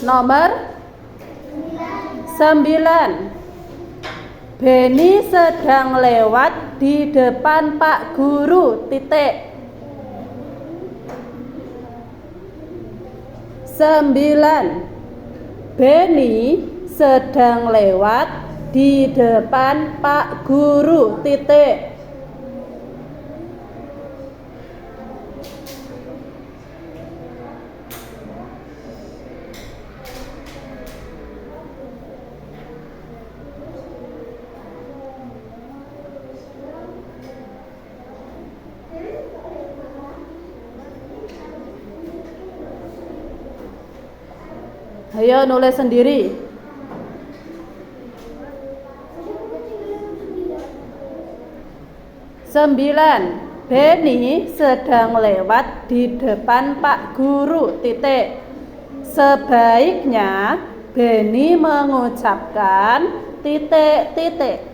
Nomor sembilan. Beni sedang lewat di depan Pak Guru. Titik. Sembilan. Beni sedang lewat di depan Pak Guru. Titik. Ayo nulis sendiri. Sembilan. Beni sedang lewat di depan Pak Guru. Titik. Sebaiknya Beni mengucapkan titik-titik.